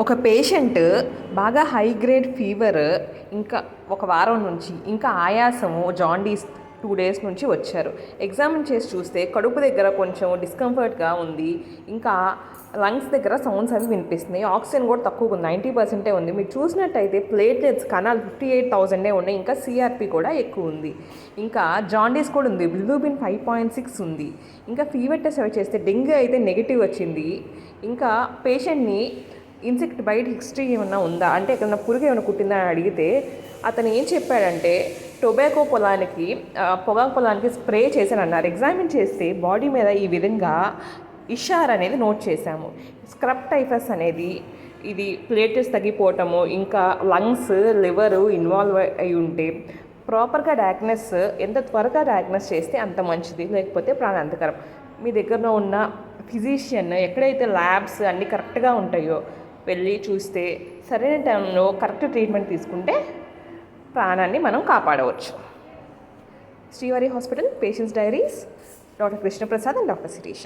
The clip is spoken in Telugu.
ఒక పేషెంట్ బాగా హై గ్రేడ్ ఫీవర్ ఇంకా ఒక వారం నుంచి ఇంకా ఆయాసము జాండీస్ టూ డేస్ నుంచి వచ్చారు. ఎగ్జామిన్ చేసి చూస్తే కడుపు దగ్గర కొంచెం డిస్కంఫర్ట్గా ఉంది. ఇంకా లంగ్స్ దగ్గర సౌండ్స్ అవి వినిపిస్తున్నాయి. ఆక్సిజన్ కూడా తక్కువగా ఉంది. నైంటీ పర్సెంటే ఉంది. మీరు చూసినట్టయితే ప్లేట్లెట్స్ కణాలు ఫిఫ్టీ ఎయిట్ థౌసండే ఉన్నాయి. ఇంకా సిఆర్పి కూడా ఎక్కువ ఉంది. ఇంకా జాండీస్ కూడా ఉంది. బ్లూబిన్ ఫైవ్ పాయింట్ సిక్స్ ఉంది. ఇంకా ఫీవర్ టెస్ట్ అవి చేస్తే డెంగ్యూ అయితే నెగిటివ్ వచ్చింది. ఇంకా పేషెంట్ని ఇన్సెక్ట్ బయట హిస్టరీ ఏమన్నా ఉందా? అంటే ఎక్కడన్నా పురుగు ఏమైనా కుట్టిందా అని అడిగితే అతను ఏం చెప్పాడంటే టొబాకో పొలానికి పొగాకు పొలానికి స్ప్రే చేశాను అన్నారు. ఎగ్జామిన్ చేస్తే బాడీ మీద ఈ విధంగా ఇషార్ అనేది నోట్ చేశాము. స్క్రబ్ టైఫస్ అనేది ఇది ప్లేటెస్ తగ్గిపోవటము ఇంకా లంగ్స్ లివరు ఇన్వాల్వ్ అయి ఉంటే ప్రాపర్గా డయాగ్నస్ ఎంత త్వరగా డయాగ్నస్ చేస్తే అంత మంచిది లేకపోతే ప్రాణాంతకరం. మీ దగ్గరలో ఉన్న ఫిజిషియన్ ఎక్కడైతే ల్యాబ్స్ అన్నీ కరెక్ట్గా ఉంటాయో వెళ్ళి చూస్తే సరైన టైంలో కరెక్ట్ ట్రీట్మెంట్ తీసుకుంటే ప్రాణాన్ని మనం కాపాడవచ్చు. Srivari hospital patients diaries doctor Krishnaprasad and doctor Sirisha.